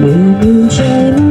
เมื่อ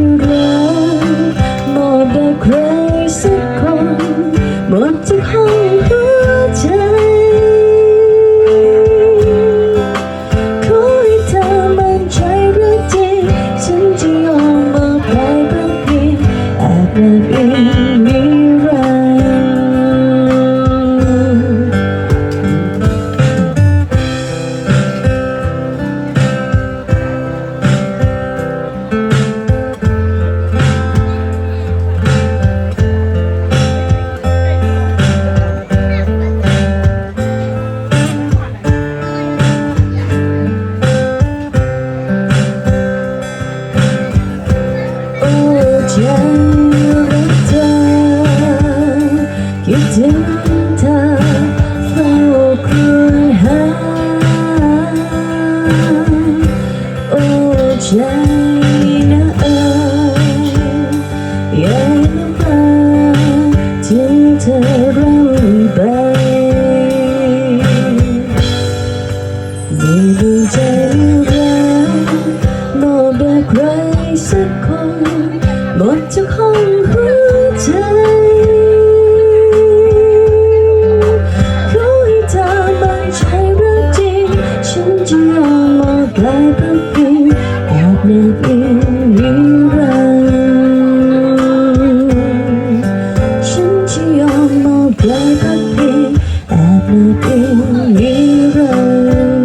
อ้ใจรักเธอคิดถึงเธอเฝ้าครวญหาโอ้ใจนะเอ๋ยอย่าน้ำตาถึงเธอร่ำไปไม่ดูใจรักมอบแด่ใครสักคน หมดเจ้าของหัวใจรู้ให้มใช่เรื่องจริง ฉันยอมหมดลายพักพิงอยากมีเพียงนิรัน์ฉันยอมหมดลายพักพิงอยากมีเพียงนิรัน์